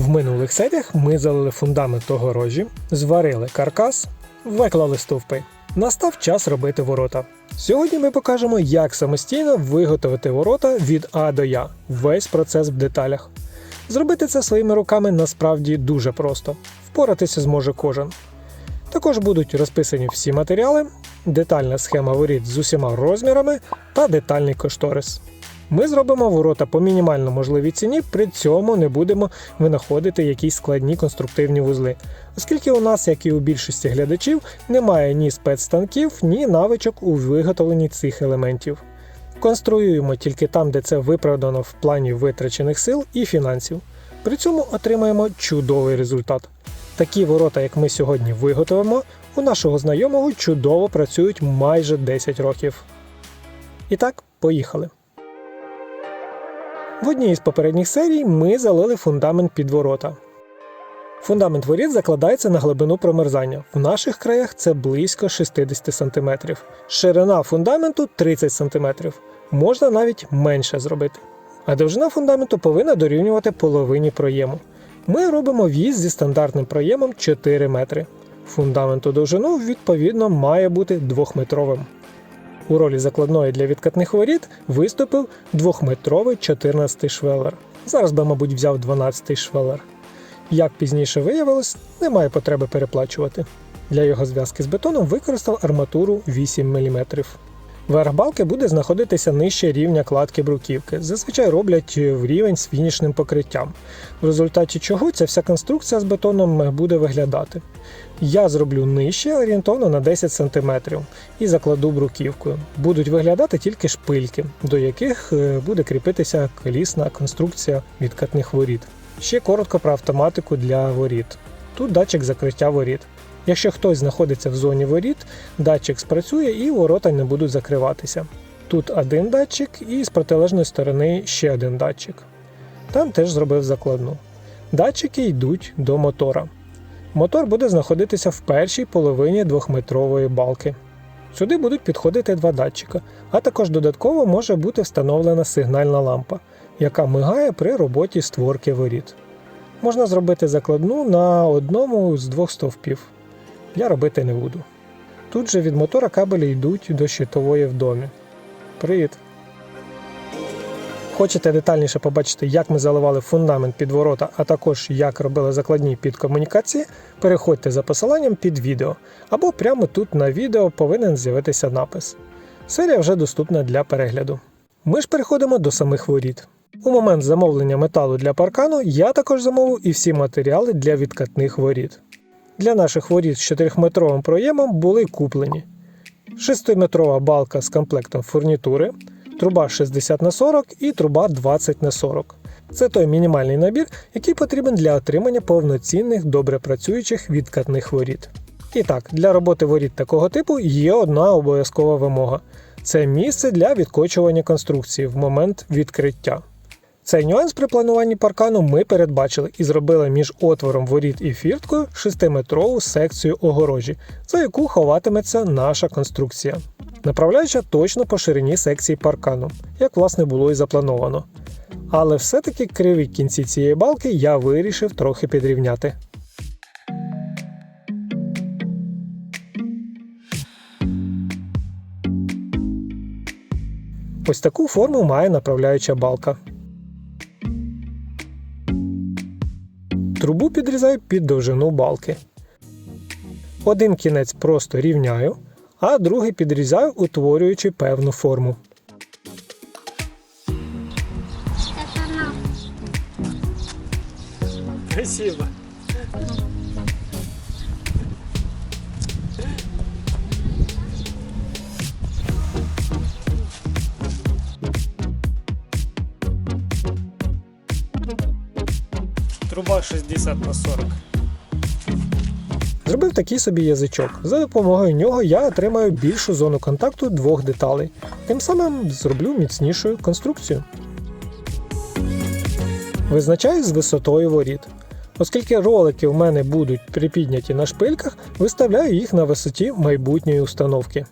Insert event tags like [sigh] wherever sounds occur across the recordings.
В минулих серіях ми залили фундамент огорожі, зварили каркас, виклали стовпи. Настав час робити ворота. Сьогодні ми покажемо, як самостійно виготовити ворота від А до Я, весь процес в деталях. Зробити це своїми руками насправді дуже просто. Впоратися зможе кожен. Також будуть розписані всі матеріали, детальна схема воріт з усіма розмірами та детальний кошторис. Ми зробимо ворота по мінімально можливій ціні, при цьому не будемо винаходити якісь складні конструктивні вузли, оскільки у нас, як і у більшості глядачів, немає ні спецстанків, ні навичок у виготовленні цих елементів. Конструюємо тільки там, де це виправдано в плані витрачених сил і фінансів. При цьому отримаємо чудовий результат. Такі ворота, як ми сьогодні виготовимо, у нашого знайомого чудово працюють майже 10 років. І так, поїхали. В одній із попередніх серій ми залили фундамент під ворота. Фундамент воріт закладається на глибину промерзання. В наших краях це близько 60 см. Ширина фундаменту 30 см. Можна навіть менше зробити. А довжина фундаменту повинна дорівнювати половині проєму. Ми робимо в'їзд зі стандартним проємом 4 метри. Фундаменту довжину відповідно має бути 2-метровим. У ролі закладної для відкатних воріт виступив 2-метровий 14 швеллер. Зараз би, мабуть, взяв 12 швеллер. Як пізніше виявилось, немає потреби переплачувати. Для його зв'язки з бетоном використав арматуру 8 мм. Верх балки буде знаходитися нижче рівня кладки бруківки. Зазвичай роблять в рівень з фінішним покриттям, в результаті чого ця вся конструкція з бетоном буде виглядати. Я зроблю нижче орієнтовно на 10 см і закладу бруківкою. Будуть виглядати тільки шпильки, до яких е, буде кріпитися колісна конструкція відкатних воріт. Ще коротко про автоматику для воріт. Тут датчик закриття воріт. Якщо хтось знаходиться в зоні воріт, датчик спрацює і ворота не будуть закриватися. Тут один датчик і з протилежної сторони ще один датчик. Там теж зробив закладну. Датчики йдуть до мотора. Мотор буде знаходитися в першій половині двохметрової балки. Сюди будуть підходити два датчика, а також додатково може бути встановлена сигнальна лампа, яка мигає при роботі створки воріт. Можна зробити закладну на одному з двох стовпів. Я робити не буду. Тут же від мотора кабелі йдуть до щитової в домі. Привіт! Хочете детальніше побачити, як ми заливали фундамент під ворота, а також як робили закладні під комунікації, переходьте за посиланням під відео, або прямо тут на відео повинен з'явитися напис. Серія вже доступна для перегляду. Ми ж переходимо до самих воріт. У момент замовлення металу для паркану я також замовив і всі матеріали для відкатних воріт. Для наших воріт з 4-метровим проємом були куплені 6-метрова балка з комплектом фурнітури, труба 60 на 40 і труба 20 на 40. Це той мінімальний набір, який потрібен для отримання повноцінних добре працюючих відкатних воріт. І так, для роботи воріт такого типу є одна обов'язкова вимога: це місце для відкочування конструкції в момент відкриття. Цей нюанс при плануванні паркану ми передбачили і зробили між отвором воріт і фірткою 6-метрову секцію огорожі, за яку ховатиметься наша конструкція. Направляюча точно по ширині секції паркану, як власне було і заплановано. Але все-таки криві кінці цієї балки я вирішив трохи підрівняти. Ось таку форму має направляюча балка. Трубу підрізаю під довжину балки. Один кінець просто рівняю, а другий підрізаю, утворюючи певну форму. Спасибо. Труба 60 на 40. Зробив такий собі язичок. За допомогою нього я отримаю більшу зону контакту двох деталей. Тим самим зроблю міцнішою конструкцію. Визначаю з висотою воріт. Оскільки ролики в мене будуть припідняті на шпильках, виставляю їх на висоті майбутньої установки.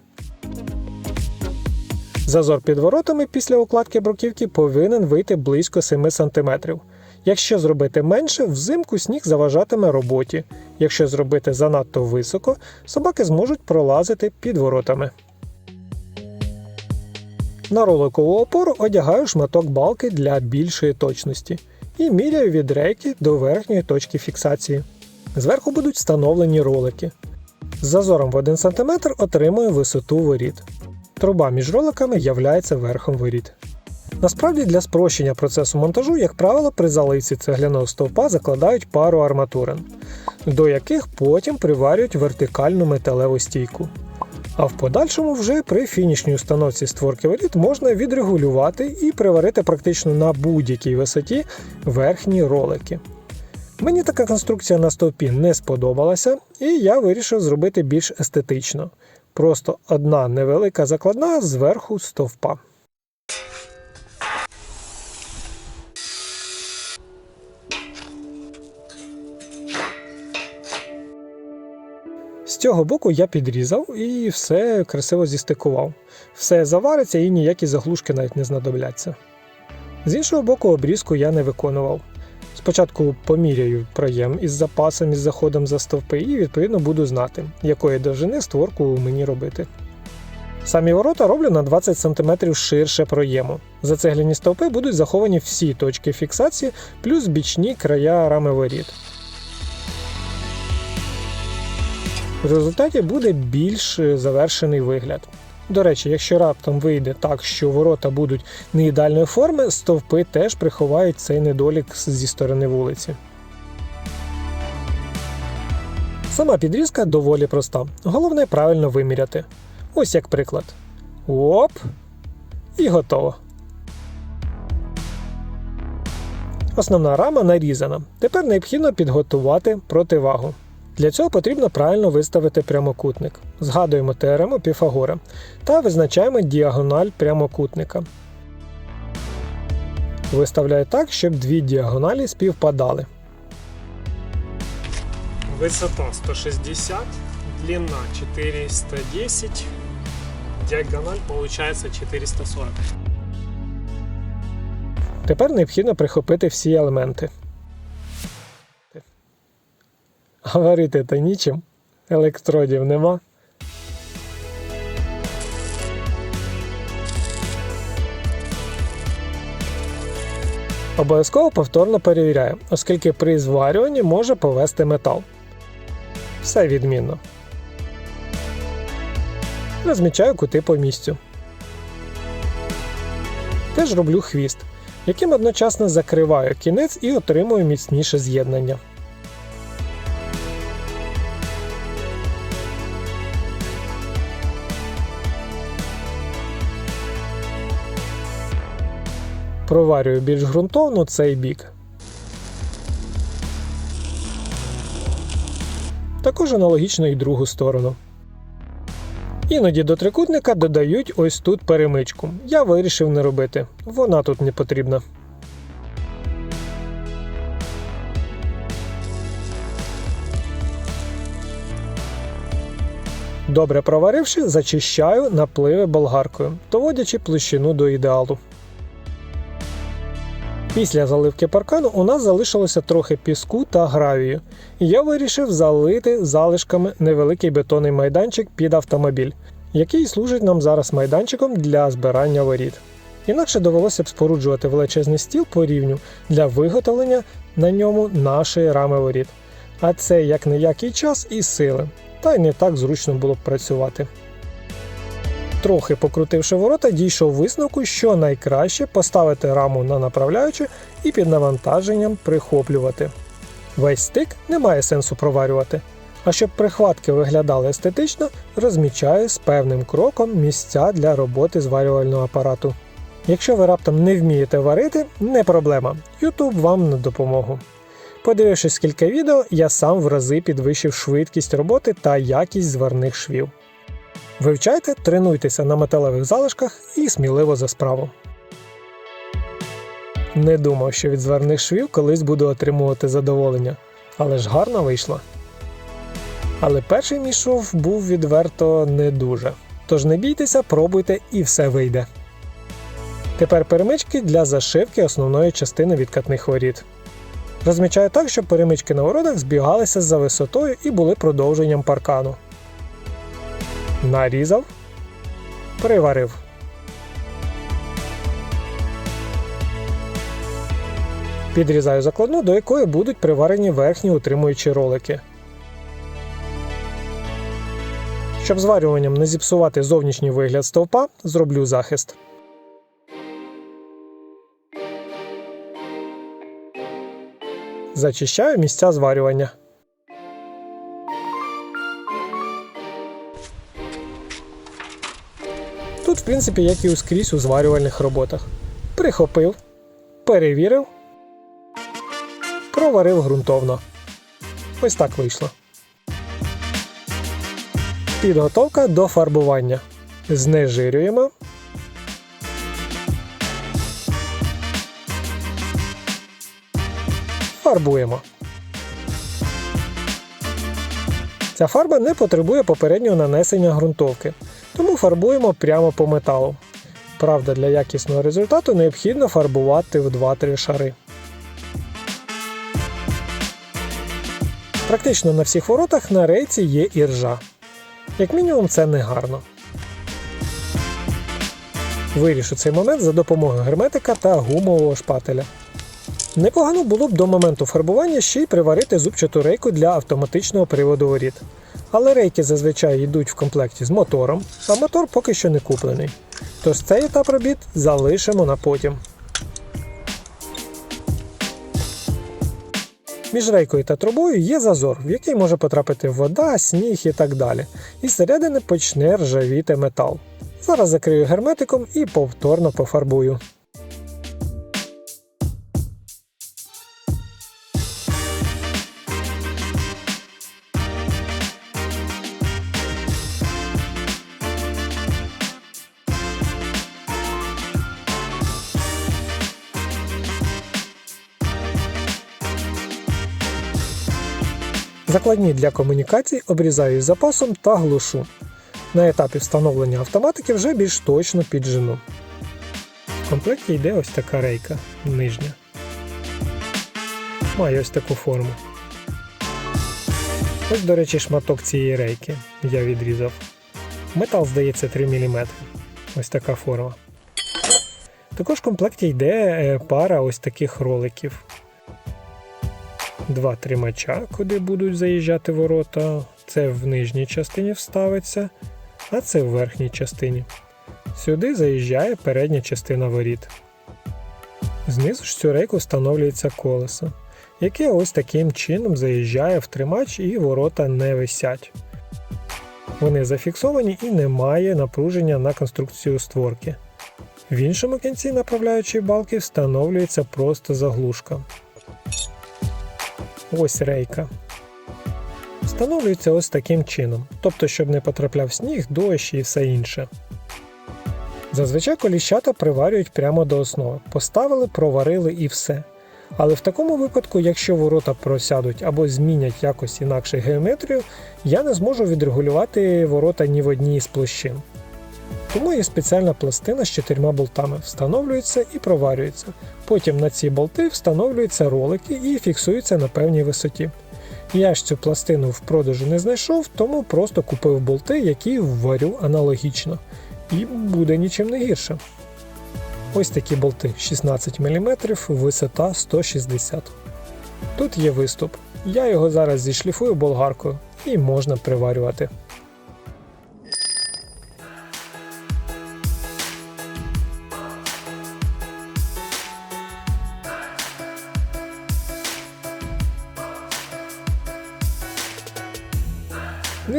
Зазор під воротами після укладки бруківки повинен вийти близько 7 см. Якщо зробити менше, взимку сніг заважатиме роботі. Якщо зробити занадто високо, собаки зможуть пролазити під воротами. На роликову опору одягаю шматок балки для більшої точності і міряю від рейки до верхньої точки фіксації. Зверху будуть встановлені ролики. З зазором в 1 см отримую висоту воріт. Труба між роликами являється верхом воріт. Насправді для спрощення процесу монтажу, як правило, при заливці цегляного стовпа закладають пару арматурин, до яких потім приварюють вертикальну металеву стійку. А в подальшому вже при фінішній установці створки воріт можна відрегулювати і приварити практично на будь-якій висоті верхні ролики. Мені така конструкція на стовпі не сподобалася, і я вирішив зробити більш естетично. Просто одна невелика закладна зверху стовпа. З цього боку я підрізав і все красиво зістикував. Все завариться і ніякі заглушки навіть не знадобляться. З іншого боку, обрізку я не виконував. Спочатку поміряю проєм із запасом із заходом за стовпи і відповідно буду знати, якої довжини створку мені робити. Самі ворота роблю на 20 см ширше проєму. Зацегляні стовпи будуть заховані всі точки фіксації, плюс бічні края рами воріт. В результаті буде більш завершений вигляд. До речі, якщо раптом вийде так, що ворота будуть не ідеальної форми, стовпи теж приховають цей недолік зі сторони вулиці. Сама підрізка доволі проста. Головне правильно виміряти. Ось як приклад. Оп! І готово. Основна рама нарізана. Тепер необхідно підготувати противагу. Для цього потрібно правильно виставити прямокутник. Згадуємо теорему Піфагора та визначаємо діагональ прямокутника. Виставляю так, щоб дві діагоналі співпадали. Высота 160, длина 410, диагональ получается 440. Тепер необхідно прихопити всі елементи. Говорити то нічим. Електродів нема. Обов'язково повторно перевіряю, оскільки при зварюванні може повести метал. Все відмінно. Розмічаю кути по місцю. Теж роблю хвіст, яким одночасно закриваю кінець і отримую міцніше з'єднання. Проварюю більш ґрунтовно цей бік. Також аналогічно і другу сторону. Іноді до трикутника додають ось тут перемичку. Я вирішив не робити. Вона тут не потрібна. Добре проваривши, зачищаю напливи болгаркою, доводячи площину до ідеалу. Після заливки паркану у нас залишилося трохи піску та гравію, і я вирішив залити залишками невеликий бетонний майданчик під автомобіль, який служить нам зараз майданчиком для збирання воріт. Інакше довелося б споруджувати величезний стіл по рівню для виготовлення на ньому нашої рами воріт. А це як не який час і сили, та й не так зручно було б працювати. Трохи покрутивши ворота, дійшов висновку, що найкраще поставити раму на направляючу і під навантаженням прихоплювати. Весь стик немає сенсу проварювати. А щоб прихватки виглядали естетично, розмічаю з певним кроком місця для роботи зварювального апарату. Якщо ви раптом не вмієте варити, не проблема, YouTube вам на допомогу. Подивившись кілька відео, я сам в рази підвищив швидкість роботи та якість зварних швів. Вивчайте, тренуйтеся на металевих залишках і сміливо за справу. Не думав, що від зварних швів колись буду отримувати задоволення, але ж гарно вийшло. Але перший мій шов був відверто не дуже. Тож не бійтеся, пробуйте і все вийде. Тепер перемички для зашивки основної частини відкатних воріт. Розмічаю так, щоб перемички на воротах збігалися за висотою і були продовженням паркану. Нарізав. Приварив. Підрізаю закладну, до якої будуть приварені верхні утримуючі ролики. Щоб зварюванням не зіпсувати зовнішній вигляд стовпа, зроблю захист. Зачищаю місця зварювання. В принципі, як і скрізь у зварювальних роботах. Прихопив, перевірив, проварив ґрунтовно. Ось так вийшло. Підготовка до фарбування. Знежирюємо. Фарбуємо. Ця фарба не потребує попереднього нанесення ґрунтовки, тому фарбуємо прямо по металу. Правда, для якісного результату необхідно фарбувати в 2-3 шари. Практично на всіх воротах на рейці є іржа. Як мінімум, це не гарно. Вирішу цей момент за допомогою герметика та гумового шпателя. Непогано було б до моменту фарбування ще й приварити зубчату рейку для автоматичного приводу воріт. Але рейки зазвичай йдуть в комплекті з мотором, а мотор поки що не куплений. Тож цей етап робіт залишимо на потім. Між рейкою та трубою є зазор, в який може потрапити вода, сніг і так далі. І зсередини почне ржавіти метал. Зараз закрию герметиком і повторно пофарбую. Закладні для комунікацій обрізаю із запасом та глушу. На етапі встановлення автоматики вже більш точно піджену. В комплекті йде ось така рейка нижня. Має ось таку форму. Ось, до речі, шматок цієї рейки я відрізав. Метал, здається, 3 мм. Ось така форма. Також в комплекті йде е, пара ось таких роликів два тримача, куди будуть заїжджати ворота. Це в нижній частині вставиться, а це в верхній частині. Сюди заїжджає передня частина воріт. Знизу ж цю рейку встановлюється колесо, яке ось таким чином заїжджає в тримач і ворота не висять. Вони зафіксовані і немає напруження на конструкцію створки. В іншому кінці направляючої балки встановлюється просто заглушка. Ось рейка. Встановлюється ось таким чином, тобто, щоб не потрапляв сніг, дощ і все інше. Зазвичай коліщата приварюють прямо до основи. Поставили, проварили і все. Але в такому випадку, якщо ворота просядуть або змінять якось інакше геометрію, я не зможу відрегулювати ворота ні в одній із площин. Тому є спеціальна пластина з чотирма болтами, встановлюється і проварюється. Потім на ці болти встановлюються ролики і фіксуються на певній висоті. Я ж цю пластину в продажу не знайшов, тому просто купив болти, які вварю аналогічно. І буде нічим не гірше. Ось такі болти 16 мм, висота 160 Тут є виступ. Я його зараз зішліфую болгаркою і можна приварювати.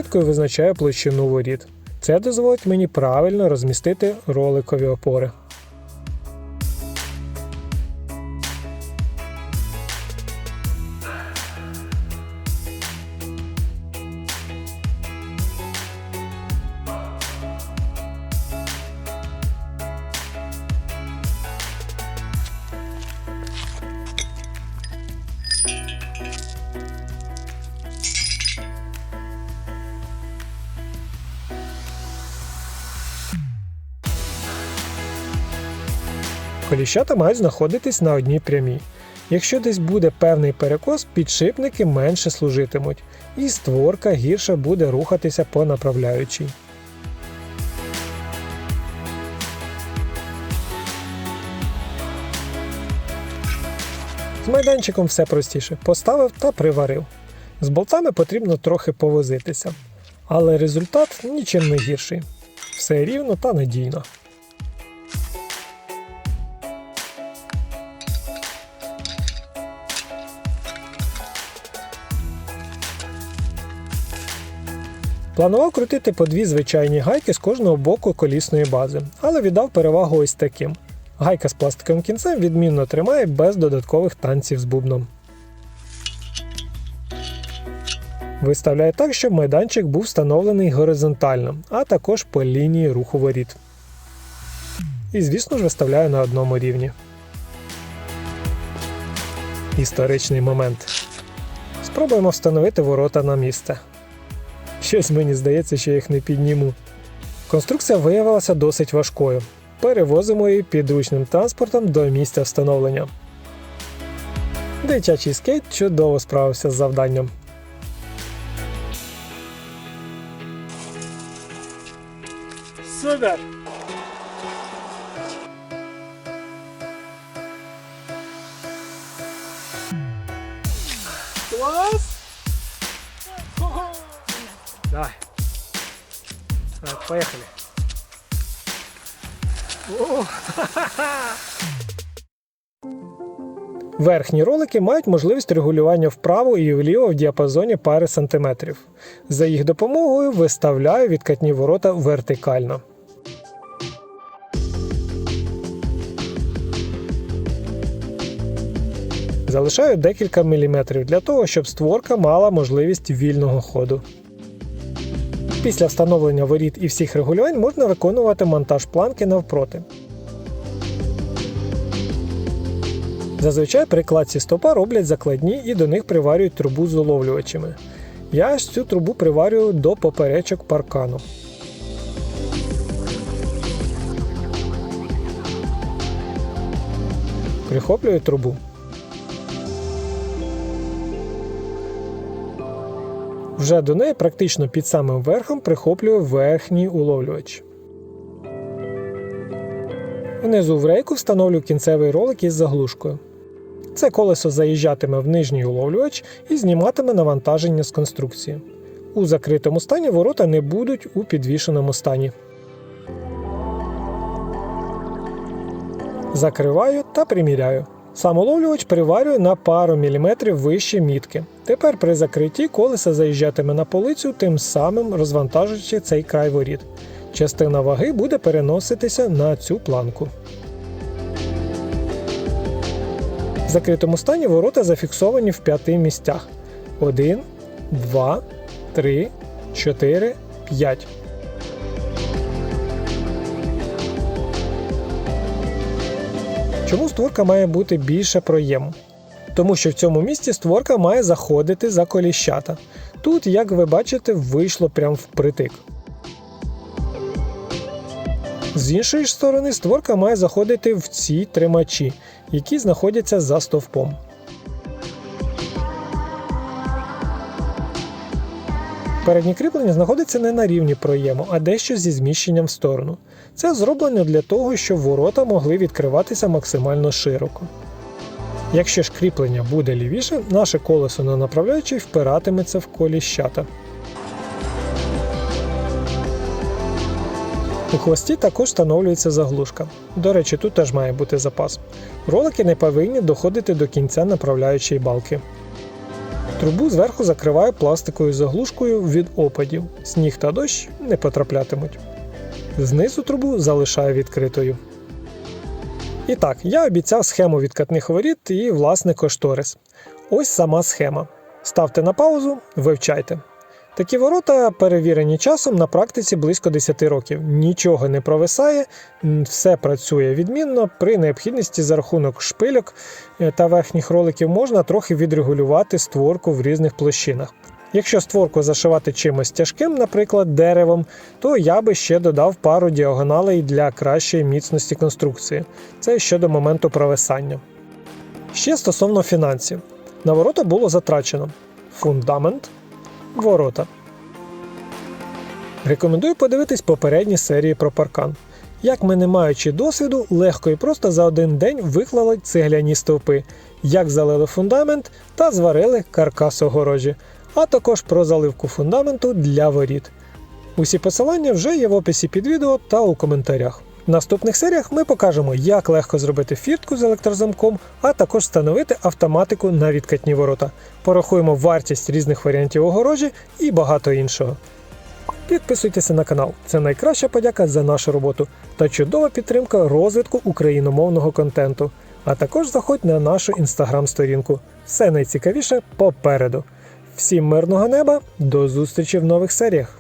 Ниткою визначаю площину воріт. Це дозволить мені правильно розмістити роликові опори. Коліщата мають знаходитись на одній прямій. Якщо десь буде певний перекос, підшипники менше служитимуть, і створка гірше буде рухатися по направляючій. З майданчиком все простіше. Поставив та приварив. З болтами потрібно трохи повозитися, але результат нічим не гірший. Все рівно та надійно. Планував крутити по дві звичайні гайки з кожного боку колісної бази, але віддав перевагу ось таким. Гайка з пластиковим кінцем відмінно тримає без додаткових танців з бубном. Виставляю так, щоб майданчик був встановлений горизонтально, а також по лінії руху воріт. І, звісно ж, виставляю на одному рівні. Історичний момент. Спробуємо встановити ворота на місце. Щось мені здається, що їх не підніму. Конструкція виявилася досить важкою. Перевозимо її підручним транспортом до місця встановлення. Дитячий скейт чудово справився з завданням. Супер! Класс! Поехали. [laughs] Верхні ролики мають можливість регулювання вправо і вліво в діапазоні пари сантиметрів. За їх допомогою виставляю відкатні ворота вертикально. Залишаю декілька міліметрів для того, щоб створка мала можливість вільного ходу. Після встановлення воріт і всіх регулювань можна виконувати монтаж планки навпроти. Зазвичай при кладці стопа роблять закладні і до них приварюють трубу з уловлювачами. Я ж цю трубу приварюю до поперечок паркану. Прихоплюю трубу. Вже до неї практично під самим верхом прихоплюю верхній уловлювач. Внизу в рейку встановлю кінцевий ролик із заглушкою. Це колесо заїжджатиме в нижній уловлювач і зніматиме навантаження з конструкції. У закритому стані ворота не будуть у підвішеному стані. Закриваю та приміряю. Сам уловлювач приварюю на пару міліметрів вище мітки. Тепер при закритті колесо заїжджатиме на полицю, тим самим розвантажуючи цей край воріт. Частина ваги буде переноситися на цю планку. В закритому стані ворота зафіксовані в п'яти місцях: 1, 2, 3, 4, 5. Чому створка має бути більше проєму? Тому що в цьому місці створка має заходити за коліщата. Тут, як ви бачите, вийшло прям впритик. З іншої ж сторони, створка має заходити в ці тримачі, які знаходяться за стовпом. Переднє кріплення знаходиться не на рівні проєму, а дещо зі зміщенням в сторону. Це зроблено для того, щоб ворота могли відкриватися максимально широко. Якщо ж кріплення буде лівіше, наше колесо на направляючий впиратиметься в коліщата. У хвості також встановлюється заглушка. До речі, тут теж має бути запас. Ролики не повинні доходити до кінця направляючої балки. Трубу зверху закриваю пластиковою заглушкою від опадів. Сніг та дощ не потраплятимуть. Знизу трубу залишаю відкритою. І так, я обіцяв схему відкатних воріт і власне кошторис. Ось сама схема. Ставте на паузу, вивчайте. Такі ворота перевірені часом на практиці близько 10 років. Нічого не провисає, все працює відмінно. При необхідності за рахунок шпильок е, та верхніх роликів можна трохи відрегулювати створку в різних площинах. Якщо створку зашивати чимось тяжким, наприклад, деревом, то я би ще додав пару діагоналей для кращої міцності конструкції. Це щодо моменту провисання. Ще стосовно фінансів. На ворота було затрачено фундамент, ворота. Рекомендую подивитись попередні серії про паркан. Як ми, не маючи досвіду, легко і просто за один день виклали цегляні стовпи, як залили фундамент та зварили каркас огорожі, а також про заливку фундаменту для воріт. Усі посилання вже є в описі під відео та у коментарях. В наступних серіях ми покажемо, як легко зробити фіртку з електрозамком, а також встановити автоматику на відкатні ворота. Порахуємо вартість різних варіантів огорожі і багато іншого. Підписуйтеся на канал, це найкраща подяка за нашу роботу та чудова підтримка розвитку україномовного контенту. А також заходь на нашу інстаграм-сторінку. Все найцікавіше попереду. Всім мирного неба, до зустрічі в нових серіях!